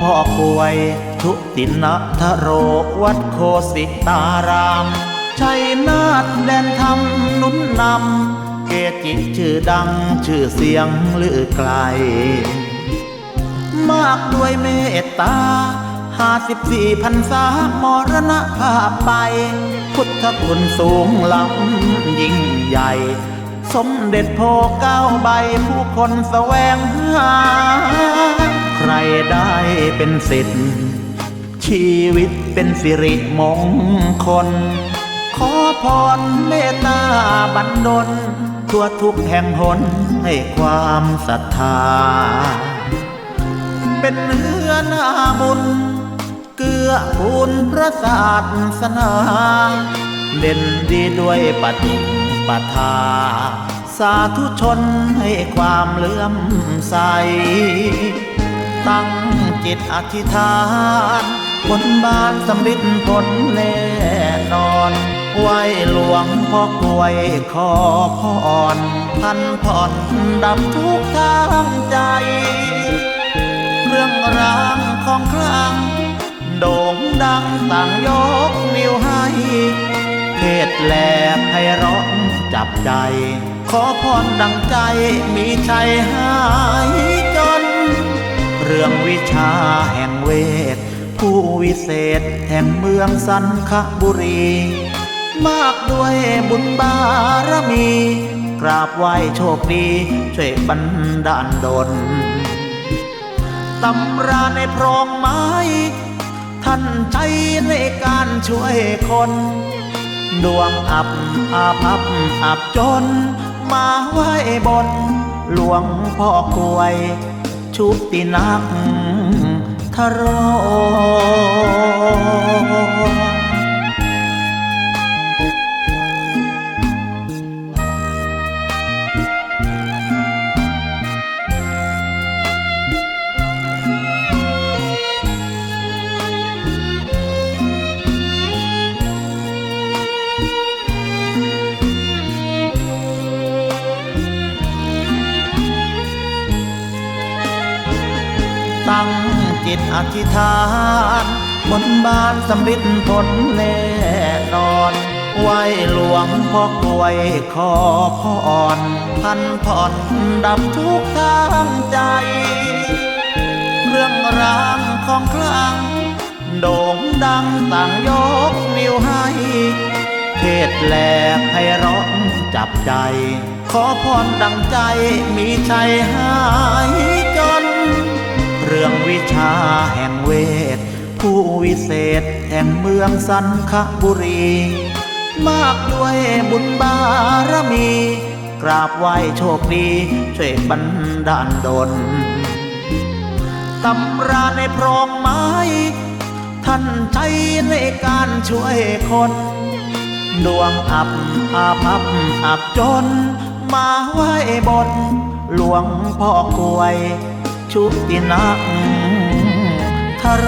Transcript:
พ่อกวย ทุตินะทะโรวัดโคสิตารามชัยนาทแดนธรรมนุนนำ เกจิชื่อดังชื่อเสียงลือไกล มากด้วยเมตตาห้าสิบสี่พันษามรณภาพไป พุทธคุณสูงล้ำยิ่งใหญ่ สมเด็จโพเก้าใบผู้คนแสวงหา รได้เป็นสิทธิ์ ชีวิตเป็นสิริมงคล ขอพรเมตตาบันดลทั่วทุกแห่งหนให้ความศรัทธา เป็นเนื้อนาบุญเกื้อกูลพระศาสนาเด่นดีด้วยปฏิปทา สาธุชนให้ความเลื่อมใส ตั้งจิตอธิษฐานบนบานสำริดผลแน่นอนไหวหลวงพ่อกลวยขอพรพันผ่อนดับทุกข์ทางใจ เรื่องรางของคลังโด่งดังต่างยกนิ้วให้เทศแหลกให้ร้องจับใจ ขอพรดังใจมีชัยหาย เรื่องวิชาแห่งเวท ผู้วิเศษแห่งเมืองสันคบุรี มากด้วยบุญบารมี กราบไหว้โชคดี ช่วยบันดาลดลตำราในพรองไม้ ท่านใช้ในการช่วยคน ดวงอับอาภัพอับจน มาไหว้บน หลวงพ่อกลวย ชุตินักทะโตั้งจิตอธิษฐานบนบานสำริดผลแน่นอนไหวหลวงพ่อกลวยขอพรพันผ่อนดับทุกทางใจ เรื่องรางของคลัง โด่งดังต่างยกนิ้วให้ เทศแหลกให้ร้องจับใจ ขอพรดังใจมีชัยหาย ห่งเมืองสันคบุรี มากด้วยบุญบารมี กราบไหว้โชคดี ช่วยบันดาลดลตำราในพรองไม้ ท่านใช้ในการช่วยคนดวงอับอาภัพอับจน มาไหว้บน หลวงพ่อกวย ชุตินักทะโร